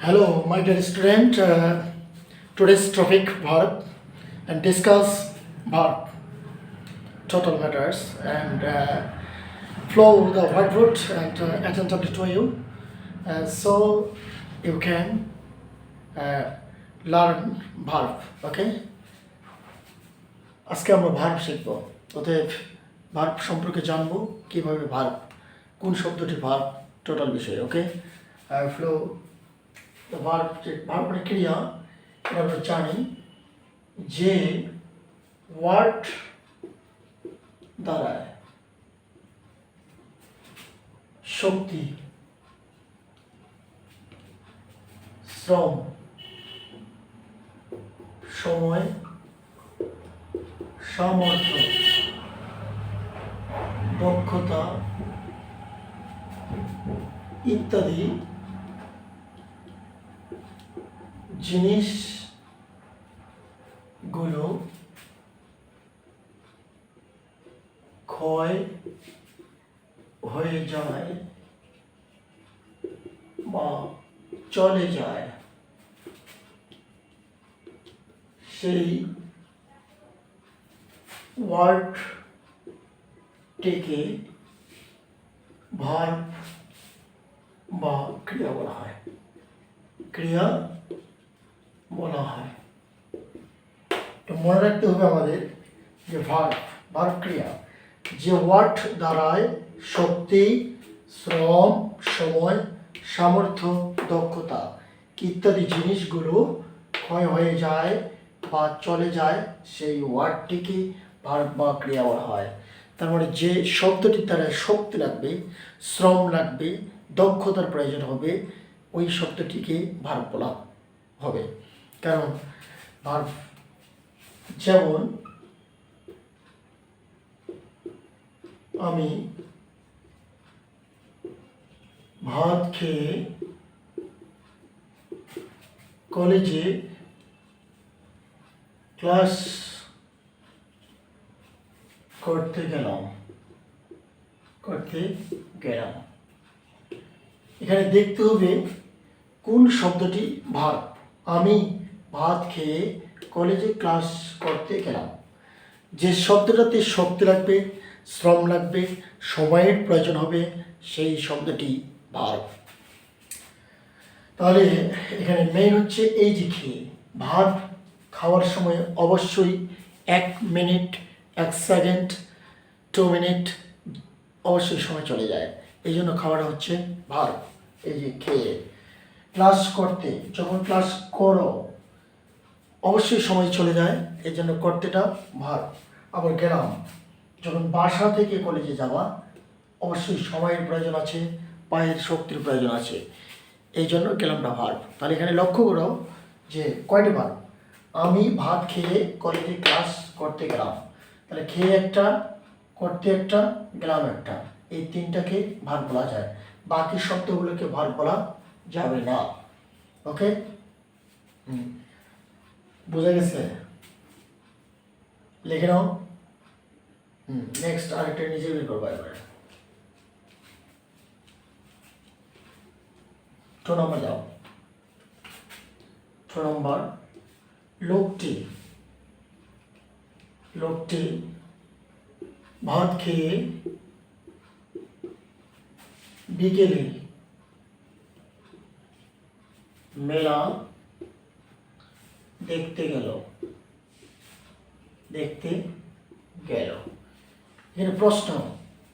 Hello, my dear student. Uh, today's topic verb and discuss verb total matters and uh, flow the whiteboard and uh, attentively to you uh, so you can uh, learn verb. Okay? আজকে আমরা verb শিখব অতএব verb সম্পর্কে জানব কীভাবে verb কোন শব্দটি verb total বিষয় ওকে ফ্লো ভার্ব যে ভার্ব মানে ক্রিয়া এটা আমরা জানি যে ওয়ার্ড দ্বারায় শক্তি শ্রম সময় সামর্থ্য দক্ষতা ইত্যাদি জিনিসগুলো ক্ষয় হয়ে যায় বা চলে যায় সেই ওয়ার্ডটিকে ভার্ব বা ক্রিয়া বলা হয় ক্রিয়া বলা হয়। তো মনে রাখতে হবে আমাদের যে ভার্ব ভার্ব ক্রিয়া যে ওয়ার্ড দ্বারায় শক্তি, শ্রম, সময়, সামর্থ্য, দক্ষতা ইত্যাদি জিনিসগুলো ক্ষয় হয়ে যায় বা চলে যায়, সেই ওয়ার্ডটিকে ভার্ব বা ক্রিয়া বলা হয়। তার মানে যে শব্দটির দ্বারা শক্তি লাগবে, শ্রম লাগবে, দক্ষতার প্রয়োজন হবে, ওই শব্দটিকে ভার্ব বলা হবে। কারণ ভার্ব যেমন আমি ভাত খেয়ে কলেজে ক্লাস করতে গেলাম। করতে গেলাম। এখানে দেখতে হবে কোন শব্দটি ভাত? আমি ভাত খেয়ে কলেজে ক্লাস করতে গেলাম। যে শব্দটাতে শক্তি লাগবে, শ্রম লাগবে, সময়ের প্রয়োজন হবে, সেই শব্দটি ভার্ব তাহলে এখানে মেইন হচ্ছে এই যে খেয়ে। ভাত খাওয়ার সময় অবশ্যই এক মিনিট এক সেকেন্ড টু মিনিট অবশ্যই সময় চলে যায়। এই জন্য খাওয়াটা হচ্ছে ভাত। এই যে খেয়ে। ক্লাস করতে, যখন ক্লাস করো অবশ্যই সময় চলে যায়, এর জন্য করতেটা ভার। আবার গেলাম, যখন বাসা থেকে কলেজে যাওয়া, অবশ্যই সময়ের প্রয়োজন আছে, পায়ের শক্তির প্রয়োজন আছে, এই জন্য গেলামটা ভার। তাহলে এখানে লক্ষ্য করো যে কয়টি ভার? আমি ভাত খেয়ে কলেজে ক্লাস করতে গেলাম। তাহলে খেয়ে একটা, করতে একটা, গেলাম একটা। এই তিনটাকে ভার বলা যায়। বাকি শব্দগুলোকে ভার বলা যাবে না। ওকে? হুম। বোঝা গেছে লিখে নাও হুম নেক্সট আরেকটা নিজে বের করব এবারে ছ নম্বর যাও ছ নম্বর লোকটি লোকটি ভাত খেয়ে বিকেলে মেলা দেখতে গেল। দেখতে গেল। এখানে প্রশ্ন,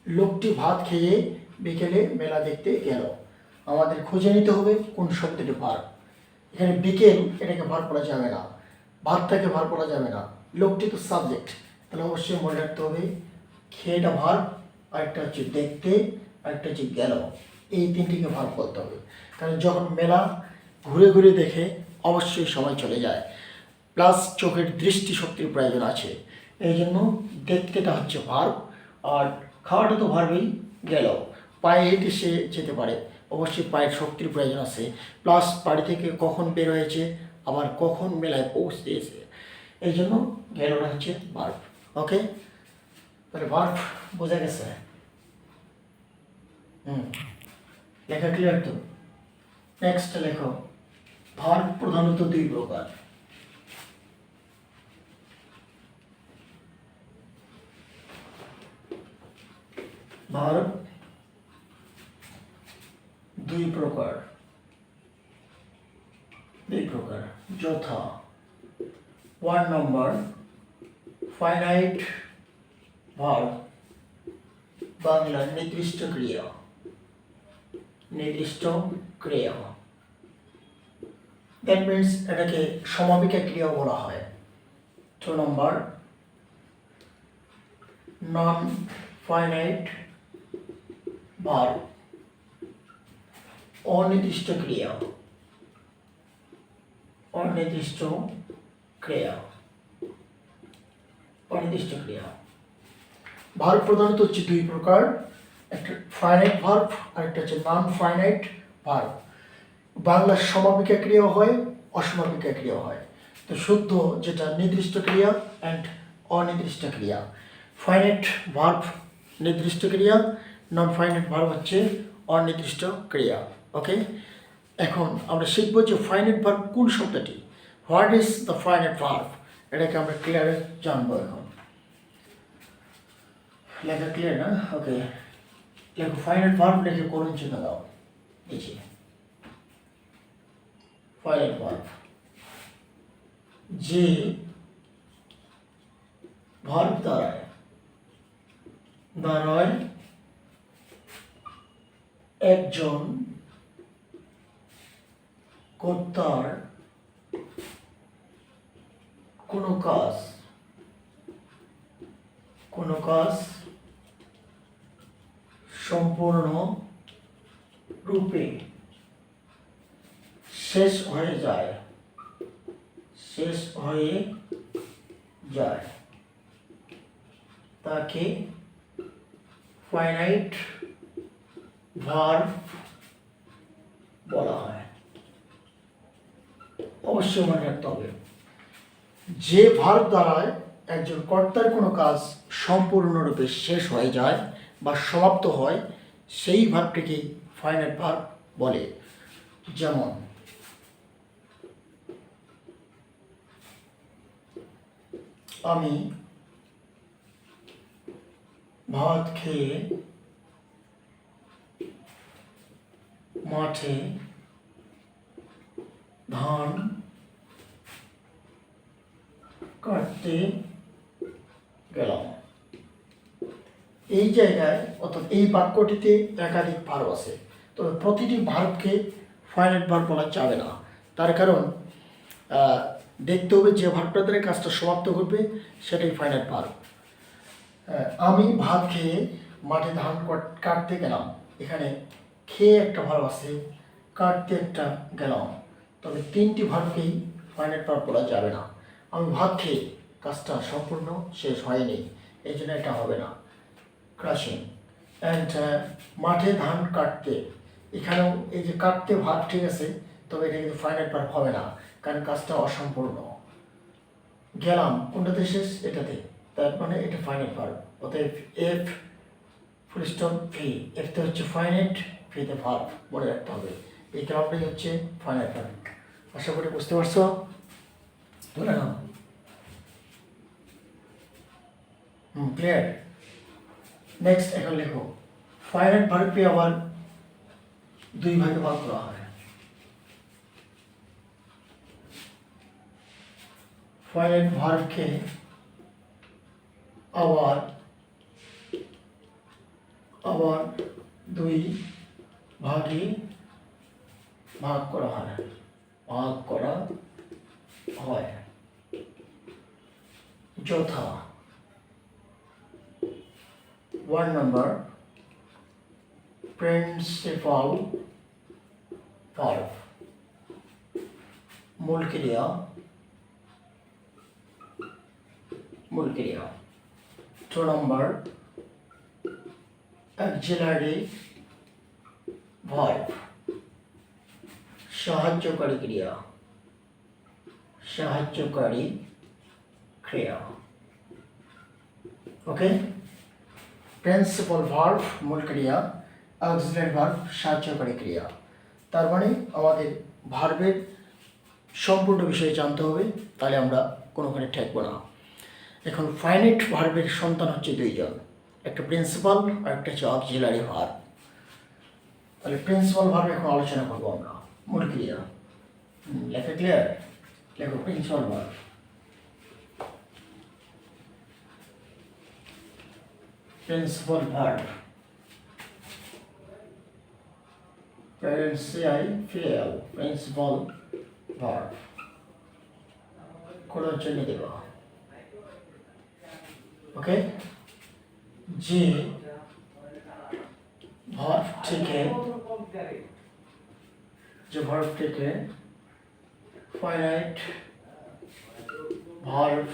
লোকটি ভাত খেয়ে বিকেলে মেলা দেখতে গেল। আমাদের খুঁজে নিতে হবে কোন শব্দটি ভার। এখানে বিকেল, এটাকে ভার করা যাবে না। ভাতটাকে ভার করা যাবে না। লোকটি তো সাবজেক্ট তাহলে অবশ্যই মনে রাখতে হবে, খেয়েটা ভার, আরেকটা হচ্ছে দেখতে, আরেকটা হচ্ছে গেল। এই তিনটিকে ভার করতে হবে। কারণ যখন মেলা ঘুরে ঘুরে দেখে, অবশ্যই সময় চলে যায়। প্লাস চোখের দৃষ্টি শক্তির প্রয়োজন আছে। এই জন্য দেখতেটা হচ্ছে ভার আর খাওয়াটা তো ভারবেই গেল। পায়ে হেঁটে সে যেতে পারে। অবশ্যই পায়ের শক্তির প্রয়োজন আছে। প্লাস বাড়ি থেকে কখন বের হয়েছে, আবার কখন মেলায় এসে এই জন্য গেলটা হচ্ছে ভার্ব। ওকে তাহলে ভার্ব বোঝা গেছে? হুম। লেখা ক্লিয়ার তো? নেক্সট লেখো। ভার প্রধানত দুই প্রকার। ভার দুই প্রকার। দুই প্রকার, যথা। One number finite verb Bangla নির্দিষ্ট ক্রিয়া। নির্দিষ্ট ক্রিয়া। দ্যাট মিনস এটাকে সমাপিকা ক্রিয়া বলা হয়। টু নম্বর নন ফাইনাইট ভার অনির্দিষ্ট ক্রিয়া। অনির্দিষ্ট ক্রিয়া। অনির্দিষ্ট ক্রিয়া। ভার প্রধানত হচ্ছে দুই প্রকার, একটা ফাইনাইট ভার্ব আর একটা হচ্ছে নন ফাইনাইট ভার্ব বাংলার সমাপিকা ক্রিয়া হয়, অসমাপিকা ক্রিয়া হয়। তো শুদ্ধ যেটা নির্দিষ্ট ক্রিয়া অ্যান্ড অনির্দিষ্ট ক্রিয়া। ফাইনাইট ভার্ব নির্দিষ্ট ক্রিয়া। নন ফাইনাইট ভার্ব হচ্ছে অনির্দিষ্ট ক্রিয়া ওকে এখন আমরা শিখব যে ফাইনাইট ভার্ব কোন শব্দটি? What is the finite verb এটাকে আমরা ক্লিয়ারে জানব এখন। লেখা ক্লিয়ার না? ওকে লেখো ফাইনাইট ভার্ব লিখে করুন চিহ্ন দাও। নিচে ফাইনাইট ভার্ব যে ভার্ব দ্বারায় দ্বারায় একজন কর্তার কোনো কাজ কোনো কাজ সম্পূর্ণ রূপে শেষ হয়ে যায়, শেষ হয়ে যায়। তাকে ফাইনাইট ভার্ব বলা হয়। অবশ্যই মনে রাখতে হবে, যে ভার্ব দ্বারায় একজন কর্তার কোনো কাজ সম্পূর্ণরূপে শেষ হয়ে যায় বা সমাপ্ত হয়, সেই ভাবটিকে ফাইনাল ভার্ব বলে। যেমন, আমি ভাত খেয়ে মাঠে ধান কাটতে গেলাম। এই জায়গায় অর্থাৎ এই বাক্যটিতে একাধিক ভার্ব আছে, তবে প্রতিটি ভার্বকে ফাইনাইট ভার্ব বলা যাবে না। তার কারণ দেখতে হবে যে ভার্বটা দ্বারা কাজটা সমাপ্ত করবে সেটাই ফাইনাইট ভার্ব। আমি ভাত খেয়ে মাঠে ধান কাটতে গেলাম। এখানে খেয়ে একটা আছে, কাটতে একটা গেলাম। তবে তিনটি ভার্বকেই ফাইনাইট ভার্ব বলা যাবে না। আমি ভাত খেয়ে কাজটা সম্পূর্ণ শেষ হয়নি, এই জন্য এটা হবে না। ক্রাশিং অ্যান্ড মাঠে ধান কাটতে। এখানেও এই যে কাটতে ভাত ঠিক আছে, তবে এটা কিন্তু ফাইনাল পার্ট হবে না, কারণ কাজটা অসম্পূর্ণ। গেলাম, কোনটাতে শেষ? এটাতে। তার মানে এটা ফাইনাল পার্ট অতএব এফ ফুলস্টপ ভি এফতে হচ্ছে ফাইনাইট ভিতে ভার্ব মনে রাখতে হবে। এই কারণটাই হচ্ছে ফাইনাল পার্ট আশা করি বুঝতে পারছ? নাও। হুম ক্লিয়ার নেক্সট এখন লেখো। ফাইনাইট ভার্বকে আবার দুই ভাগে ভাগ করা হয়। ফাইনাইট ভার্বকে আবার আবার দুই ভাগে ভাগ করা হয় ভাগ করা হয় যথা one number principal verb মূল ক্রিয়া মূল ক্রিয়া টু নম্বর অ্যাক্সিলারি ভার্ব সাহায্যকারী ক্রিয়া সাহায্যকারী ক্রিয়া। ওকে প্রিন্সিপাল ভার্ব মূল ক্রিয়া অক্সিলারি ভার্ব সাহায্যকারী ক্রিয়া। তার মানে আমাদের ভার্বের সম্পূর্ণ বিষয়ে জানতে হবে, তাহলে আমরা কোনোখানে ঠেকবো না। এখন ফাইনাইট ভার্বের সন্তান হচ্ছে দুইজন, একটা প্রিন্সিপাল আর একটা হচ্ছে অক্সিলারি ভার্ব তাহলে প্রিন্সিপাল ভার্ব এখন আলোচনা করব আমরা মূল ক্রিয়া হুম, লেখা ক্লিয়ার লেখো principal verb principal verb principal principal verb করার জন্য দেব ওকে যে ভার্ব থেকে, যে ভার্ব থেকে ফাইনাইট ভার্ব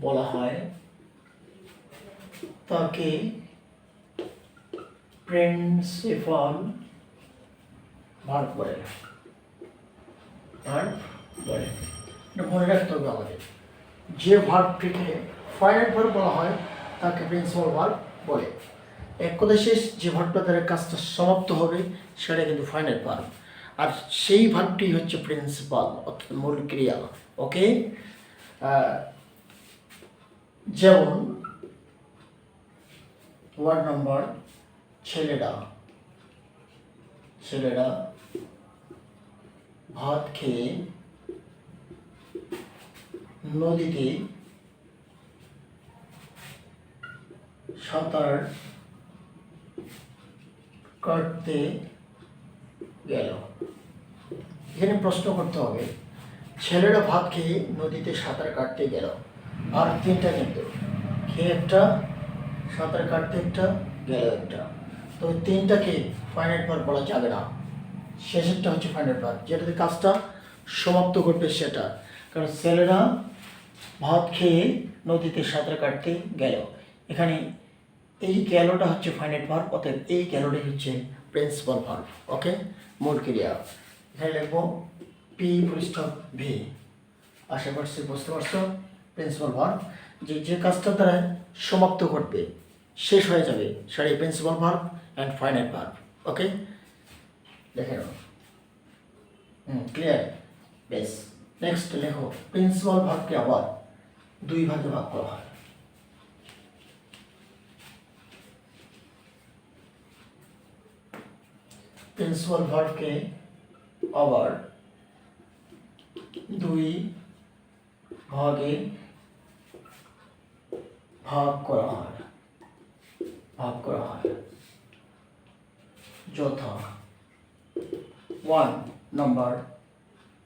বলা হয়, তাকে প্রিন্সিপাল ভার্ব বলে। ভার্ব বলে। এটা মনে রাখতে হবে আমাদের। যে ভার্বটিকে ফাইনাইট ভার্ব বলা হয়, তাকে প্রিন্সিপাল ভার্ব বলে। এক কথা শেষ যে ভার্বটা দ্বারা কাজটা সমাপ্ত হবে, সেটা কিন্তু ফাইনাল ভার্ব আর সেই ভার্বটি হচ্ছে প্রিন্সিপাল অর্থাৎ মূল ক্রিয়া ওকে যেমন ওয়ার্ড নাম্বার ছেলেরা ছেলেরা ভাত খেয়ে নদীতে সাঁতার কাটতে গেল। এখানে প্রশ্ন করতে হবে, ছেলেরা ভাত খেয়ে নদীতে সাঁতার কাটতে গেল। আর তিনটা কিন্তু, খেয়ে একটা, সাঁতার কাটতে একটা, গেল একটা। তো তিনটাকে ফাইনাল ভার্ব বলা যাবে না। শেষেরটা হচ্ছে ফাইনাল ভার্ব যেটাতে কাজটা সমাপ্ত করবে সেটা। কারণ ছেলেরা ভাত খেয়ে নদীতে সাঁতার কাটতে গেল। এখানে এই গেলোটা হচ্ছে ফাইনাইট ভার্ব, অতএব এই গেলোটাই হচ্ছে প্রিন্সিপাল ভার্ব, ওকে? মূল ক্রিয়া। এখানে লিখব পি ফুলস্টপ ভি আশা করছি বুঝতে পারছ? প্রিন্সিপাল ভার্ব, যে যে কাজটা দ্বারা সমাপ্ত ঘটবে, শেষ হয়ে যাবে, সেটাই principal verb and finite verb, okay? দেখে নাও। হুম ক্লিয়ার বেশ। নেক্সট লেখো, প্রিন্সিপাল ভার্বকে আবার দুই ভাগে ভাগ করা হয়। প্রিন্সিপাল ভার্বকে আবার দুই ভাগে ভাগ করা হয়। ভাগ করা হয়। যথা। One number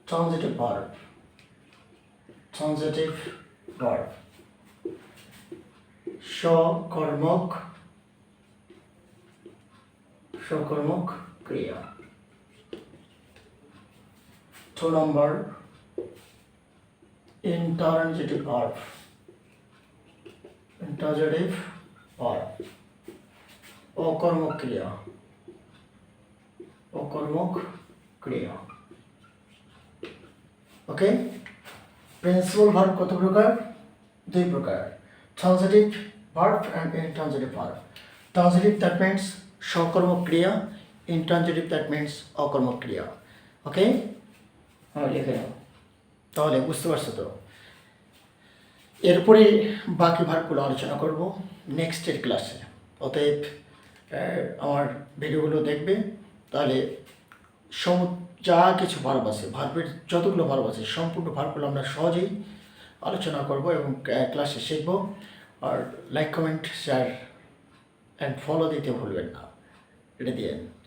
transitive verb. Transitive verb. সকর্মক সকর্মক ক্রিয়া two number intransitive verb intransitive verb অকর্মক ক্রিয়া অকর্মক ক্রিয়া ওকে প্রিন্সিপাল ভার্ব কত প্রকার? দুই প্রকার। Transitive verb and intransitive verb transitive that means সকর্মক ক্রিয়া ইনট্রানজিটিভ দ্যাট মিনস অকর্মক ক্রিয়া। ওকে হ্যাঁ লিখে নাও। তাহলে বুঝতে পারছ তো? এরপরে বাকি ভার্বগুলো আলোচনা করব নেক্সটের ক্লাসে। অতএব আমার ভিডিওগুলো দেখবে। তাহলে সম যা কিছু ভার্ব আছে ভার্বের যতগুলো ভার্ব আছে সম্পূর্ণ ভার্বগুলো আমরা সহজেই আলোচনা করব এবং ক্লাসে শিখব। আর like comment share and follow দিতে ভুলবেন না। এটা দিয়ে।